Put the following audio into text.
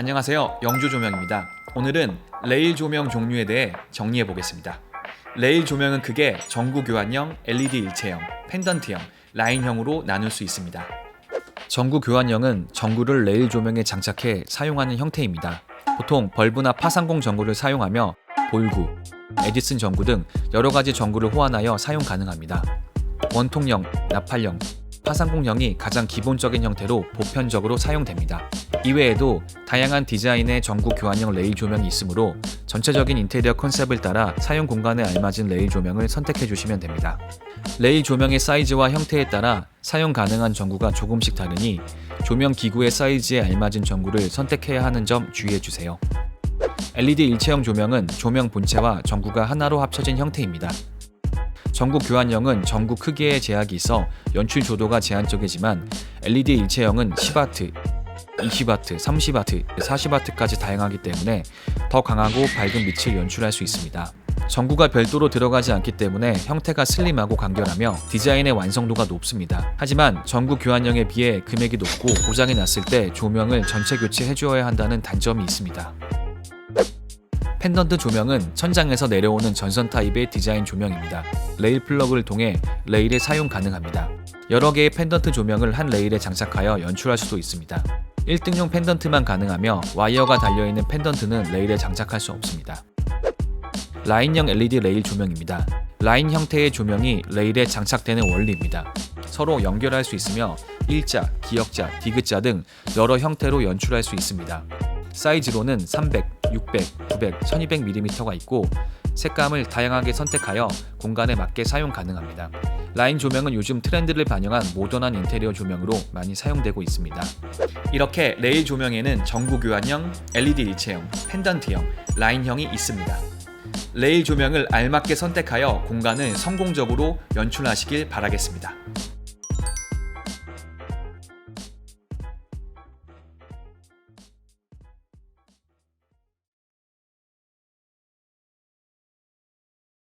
안녕하세요. 영조 조명입니다. 오늘은 레일 조명 종류에 대해 정리해 보겠습니다. 레일 조명은 크게 전구 교환형, LED 일체형, 펜던트형, 라인형으로 나눌 수 있습니다. 전구 교환형은 전구를 레일 조명에 장착해 사용하는 형태입니다. 보통 벌브나 파상공 전구를 사용하며 볼구, 에디슨 전구 등 여러 가지 전구를 호환하여 사용 가능합니다. 원통형, 나팔형, 파상공형이 가장 기본적인 형태로 보편적으로 사용됩니다. 이외에도 다양한 디자인의 전구 교환형 레일 조명이 있으므로 전체적인 인테리어 컨셉을 따라 사용 공간에 알맞은 레일 조명을 선택해 주시면 됩니다. 레일 조명의 사이즈와 형태에 따라 사용 가능한 전구가 조금씩 다르니 조명 기구의 사이즈에 알맞은 전구를 선택해야 하는 점 주의해 주세요. LED 일체형 조명은 조명 본체와 전구가 하나로 합쳐진 형태입니다. 전구 교환형은 전구 크기에 제약이 있어 연출 조도가 제한적이지만 LED 일체형은 10W, 20W, 30W, 40W까지 다양하기 때문에 더 강하고 밝은 빛을 연출할 수 있습니다. 전구가 별도로 들어가지 않기 때문에 형태가 슬림하고 간결하며 디자인의 완성도가 높습니다. 하지만 전구 교환형에 비해 금액이 높고 고장이 났을 때 조명을 전체 교체해 주어야 한다는 단점이 있습니다. 펜던트 조명은 천장에서 내려오는 전선 타입의 디자인 조명입니다. 레일 플러그를 통해 레일에 사용 가능합니다. 여러 개의 펜던트 조명을 한 레일에 장착하여 연출할 수도 있습니다. 1등용 펜던트만 가능하며 와이어가 달려있는 펜던트는 레일에 장착할 수 없습니다. 라인형 LED 레일 조명입니다. 라인 형태의 조명이 레일에 장착되는 원리입니다. 서로 연결할 수 있으며 일자, 기역자, 디귿자 등 여러 형태로 연출할 수 있습니다. 사이즈로는 300, 600, 900, 1200mm가 있고 색감을 다양하게 선택하여 공간에 맞게 사용 가능합니다. 라인 조명은 요즘 트렌드를 반영한 모던한 인테리어 조명으로 많이 사용되고 있습니다. 이렇게 레일 조명에는 전구 교환형, LED 일체형, 펜던트형, 라인형이 있습니다. 레일 조명을 알맞게 선택하여 공간을 성공적으로 연출하시길 바라겠습니다.